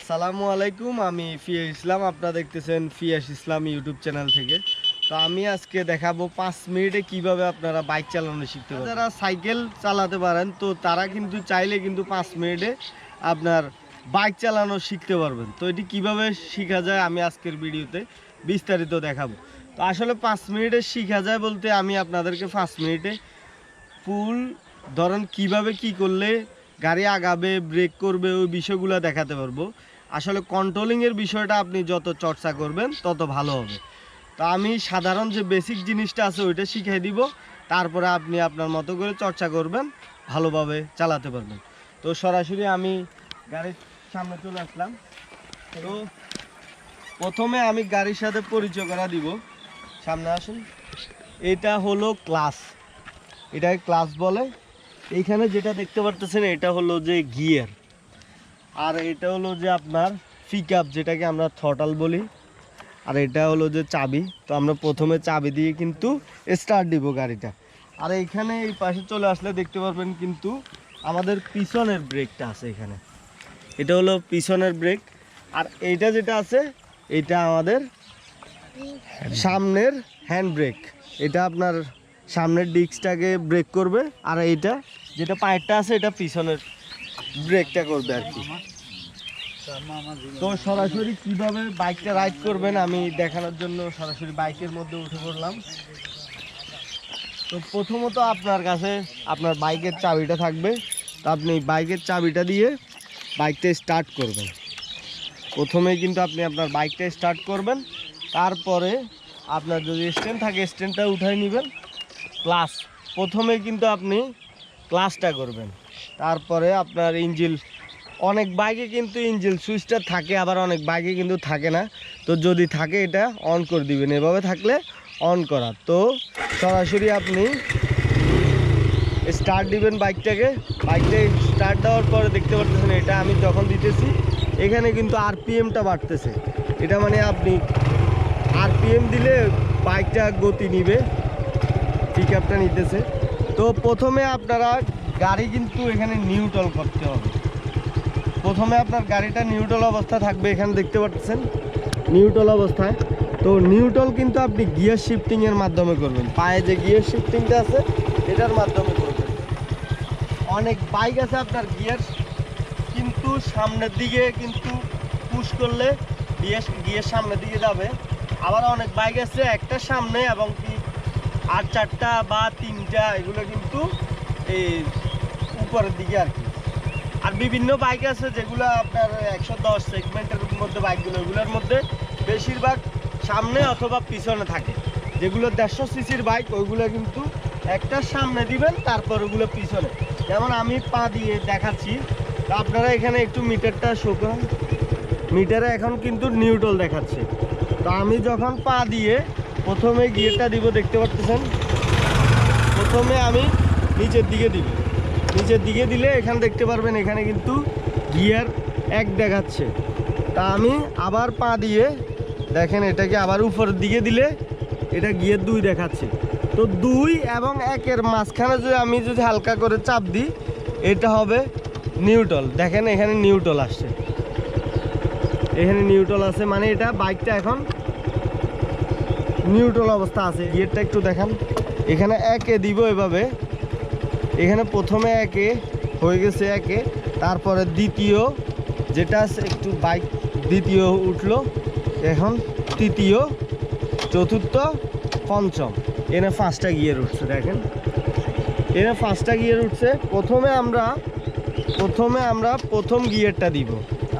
আসসালামু আলাইকুম, আমি ফিয়াস ইসলাম, আপনারা দেখতেছেন ফিয়াস ইসলাম ইউটিউব চ্যানেল থেকে। তো আমি আজকে দেখাবো পাঁচ মিনিটে কীভাবে আপনারা বাইক চালানো শিখতে পারেন যারা সাইকেল চালাতে পারেন, তো তারা কিন্তু চাইলে কিন্তু পাঁচ মিনিটে আপনার বাইক চালানো শিখতে পারবেন। তো এটি কীভাবে শেখা যায় আমি আজকের ভিডিওতে বিস্তারিত দেখাবো। তো আসলে পাঁচ মিনিটে শেখা যায় বলতে আমি আপনাদেরকে পাঁচ মিনিটে ফুল ধরেন কীভাবে কি করলে গাড়ি আগাবে, ব্রেক করবে, ওই বিষয়গুলো দেখাতে পারব। আসলে কন্ট্রোলিংয়ের বিষয়টা আপনি যত চর্চা করবেন, তত ভালো হবে। তো আমি সাধারণ যে বেসিক জিনিসটা আছে, ওইটা শিখিয়ে দিব। তারপরে আপনি আপনার মতো করে চর্চা করবেন, ভালোভাবে চালাতে পারবেন। তো সরাসরি আমি গাড়ির সামনে চলে আসলাম। তো প্রথমে আমি গাড়ির সাথে পরিচয় করা দিব। সামনে আসুন। এটা হলো ক্লাস এটাকে ক্লাস বলে। এইখানে যেটা দেখতে পারতেছেন, এটা হলো যে গিয়ার আর এটা হলো যে আপনার পিক যেটাকে আমরা থটাল বলি। আর এটা হলো যে চাবি। তো আমরা প্রথমে চাবি দিয়ে কিন্তু স্টার্ট দিব গাড়িটা। আর এইখানে এই পাশে চলে আসলে দেখতে পারবেন কিন্তু আমাদের পিছনের ব্রেকটা আছে এখানে। এটা হলো পিছনের ব্রেক আর এইটা যেটা আছে, এটা আমাদের সামনের হ্যান্ড ব্রেক এটা আপনার সামনের ডিস্কটাকে ব্রেক করবে। আর এইটা, যেটা পায়েরটা আছে, এটা পিছনের ব্রেকটা করবে আর কি। তো সরাসরি কীভাবে বাইকটা রাইড করবেন আমি দেখানোর জন্য সরাসরি বাইকের মধ্যে উঠে পড়লাম। তো প্রথমত আপনার কাছে আপনার বাইকের চাবিটা থাকবে। তো আপনি বাইকের চাবিটা দিয়ে বাইকটা স্টার্ট করবেন। প্রথমে কিন্তু আপনি আপনার বাইকটা স্টার্ট করবেন। তারপরে আপনার যদি স্ট্যান্ড থাকে স্ট্যান্ডটা উঠাই নেবেন। প্লাস প্রথমে কিন্তু আপনি ক্লাসটা করবেন। তারপরে আপনার ইঞ্জিল, অনেক বাইকে কিন্তু ইঞ্জিল সুইচটা থাকে, আবার অনেক বাইকে কিন্তু থাকে না। তো যদি থাকে এটা অন করে দিবেন। এভাবে থাকলে অন করা। তো সরাসরি আপনি স্টার্ট দিবেন বাইকটাকে। বাইকটা স্টার্ট দেওয়ার পরে দেখতে পারতেছেন এটা আমি যখন দিতেছি, এখানে কিন্তু আরপিএমটা বাড়তেছে। এটা মানে আপনি আরপিএম দিলে বাইকটা গতি নিবে পিক আপটা নিতেছে। তো প্রথমে আপনারা গাড়ি কিন্তু এখানে নিউট্রাল করতে হবে। প্রথমে আপনার গাড়িটা নিউট্রাল অবস্থা থাকবে এখানে দেখতে পাচ্ছেন, নিউট্রাল অবস্থায়। তো নিউট্রাল কিন্তু আপনি গিয়ার শিফটিংয়ের মাধ্যমে করবেন। পায়ে যে গিয়ার শিফটিংটা আছে, এটার মাধ্যমে করবেন। অনেক বাইক আছে আপনার গিয়ার, কিন্তু সামনের দিকে কিন্তু পুশ করলে গিয়ার গিয়ার সামনের দিকে যাবে। আবার অনেক বাইক আছে, একটা সামনে এবং কি আর চারটা বা তিনটা, এগুলো কিন্তু এই উপরের দিকে আর কি। আর বিভিন্ন বাইক আছে যেগুলো আপনার একশো দশ সেগমেন্টের মধ্যে বাইকগুলো এগুলোর মধ্যে বেশিরভাগ সামনে অথবা পিছনে থাকে। যেগুলো দেড়শো সিসির বাইক ওইগুলো কিন্তু একটা সামনে দিবেন, তারপর ওগুলো পিছনে। যেমন আমি পা দিয়ে দেখাচ্ছি, তো আপনারা এখানে একটু মিটারটা শো করুন। মিটারে এখন কিন্তু নিউট্রাল দেখাচ্ছে। তো আমি যখন পা দিয়ে প্রথমে গিয়ারটা দিব, দেখতে পাচ্ছেন প্রথমে আমি নিচের দিকে দিব। নিচের দিকে দিলে এখানে দেখতে পারবেন, এখানে কিন্তু গিয়ার এক দেখাচ্ছে। তা আমি আবার পা দিয়ে দেখেন এটাকে আবার উপরের দিকে দিলে এটা গিয়ার দুই দেখাচ্ছে। তো দুই এবং একের মাঝখানে যদি আমি যদি হালকা করে চাপ দিই, এটা হবে নিউট্রাল। দেখেন, এখানে নিউট্রাল আসছে। এখানে নিউট্রাল আছে মানে এটা বাইকটা এখন নিউট্রাল অবস্থা আছে। গিয়ারটা একটু দেখান। এখানে একে দিব এভাবে। এখানে প্রথমে একে, হয়ে গেছে একে, তারপরে দ্বিতীয়, যেটা একটু বাইক দ্বিতীয় উঠল, এখন তৃতীয়, চতুর্থ, পঞ্চম। এনে পাঁচটা গিয়ার উঠছে, দেখেন। এনে পাঁচটা গিয়ার উঠছে, প্রথমে আমরা প্রথমে আমরা প্রথম গিয়ারটা দিব।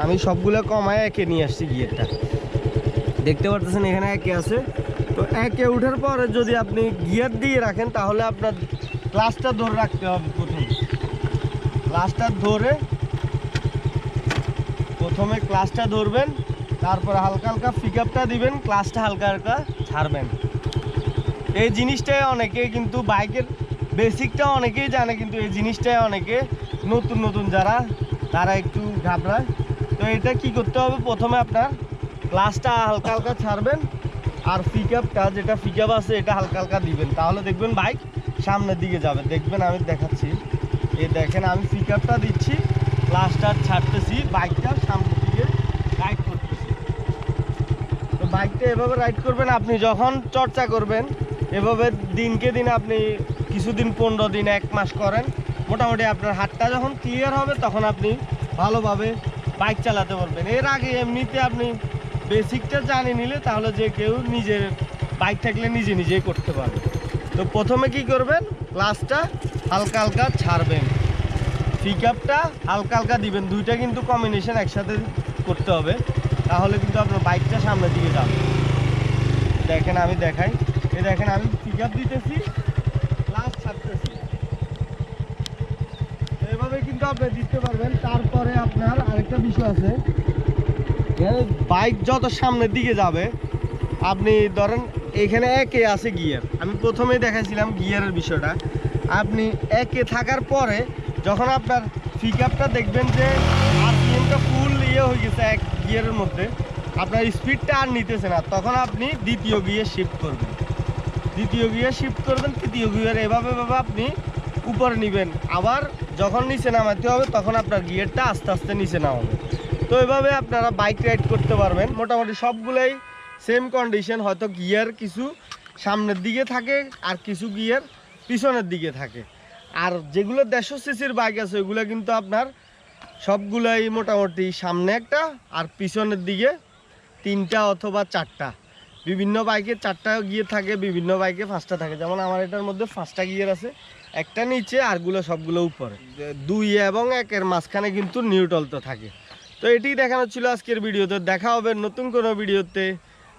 আমি সবগুলো কমায় একে নিয়ে আসছি গিয়ারটা। দেখতে পারতেছেন এখানে একে আছে। তো একে উঠার পরে যদি আপনি গিয়ার দিয়ে রাখেন, তাহলে আপনার ক্লাসটা ধরে রাখতে হবে প্রথমে। ক্লাসটা ধরে প্রথমে ক্লাসটা ধরবেন, তারপর হালকা হালকা পিক আপটা দিবেন ক্লাসটা হালকা হালকা ছাড়বেন। এই জিনিসটাই অনেকে কিন্তু বাইকের বেসিকটা অনেকেই জানে, কিন্তু এই জিনিসটাই অনেকে নতুন নতুন যারা, তারা একটু ঘাবড়ায়। তো এটা কি করতে হবে? প্রথমে আপনার ক্লাসটা হালকা হালকা ছাড়বেন, আর পিক আপটা যেটা পিক আপ আছে, এটা হালকা হালকা দিবেন। তাহলে দেখবেন বাইক সামনের দিকে যাবে দেখবেন আমি দেখাচ্ছি। এ দেখেন, আমি পিক আপটা দিচ্ছি ক্লাসটা ছাড়তেছি বাইকটা সামনের দিকে রাইড করতেছি। তো বাইকটা এভাবে রাইড করবেন, আপনি যখন চর্চা করবেন, এভাবে দিনকে দিন আপনি কিছুদিন, পনেরো দিন, এক মাস করেন, মোটামুটি আপনার হাতটা যখন ক্লিয়ার হবে, তখন আপনি ভালোভাবে বাইক চালাতে পারবেন। এর আগে এমনিতে আপনি বেসিকটা জানিয়ে নিলে, তাহলে যে কেউ নিজের বাইক থাকলে নিজে নিজেই করতে পারবে। তো প্রথমে কি করবেন? ক্লাসটা হালকা হালকা ছাড়বেন। পিক আপটা হালকা হালকা দিবেন। দুইটা কিন্তু কম্বিনেশন একসাথে করতে হবে। তাহলে কিন্তু আপনার বাইকটা সামনের দিকে যাবে। দেখেন, আমি দেখাই। এই দেখেন, আমি পিক আপ দিতেছি ক্লাস ছাড়তেছি। এভাবে কিন্তু আপনি দিতে পারবেন। তারপরে আপনার আরেকটা বিষয় আছে। বাইক যত সামনের দিকে যাবে, আপনি ধরেন এখানে একে আছে গিয়ার আমি প্রথমেই দেখাইছিলাম গিয়ারের বিষয়টা। আপনি একে থাকার পরে যখন আপনার পিক আপটা দেখবেন যে আরপিএমটা ফুল ইয়ে হয়ে গেছে এক গিয়ারের মধ্যে, আপনার স্পিডটা আর নিতেছে না। তখন আপনি দ্বিতীয় গিয়ে শিফট করবেন। দ্বিতীয় গিয়ে শিফট করবেন, তৃতীয় গিয়ার এভাবে এভাবে আপনি উপরে নেবেন। আবার যখন নিচে নামাতে হবে, তখন আপনার গিয়ারটা আস্তে আস্তে নিচে নামাবে তো এভাবে আপনারা বাইক রাইড করতে পারবেন। মোটামুটি সবগুলোই সেম কন্ডিশন হয়তো গিয়ার কিছু সামনের দিকে থাকে আর কিছু গিয়ার পিছনের দিকে থাকে। আর যেগুলো দেড়শো সিসির বাইক আছে ওগুলো কিন্তু আপনার সবগুলাই মোটামুটি সামনে একটা আর পিছনের দিকে তিনটা অথবা চারটা। বিভিন্ন বাইকে চারটা গিয়ার থাকে, বিভিন্ন বাইকে পাঁচটা থাকে। যেমন আমার এটার মধ্যে পাঁচটা গিয়ার আছে, একটা নিচে, আরগুলো সবগুলো উপরে। দুই এবং একের মাঝখানে কিন্তু নিউটল তো থাকে। তো এটি দেখানো ছিল আজকের ভিডিওতে। দেখা হবে নতুন কোনো ভিডিওতে।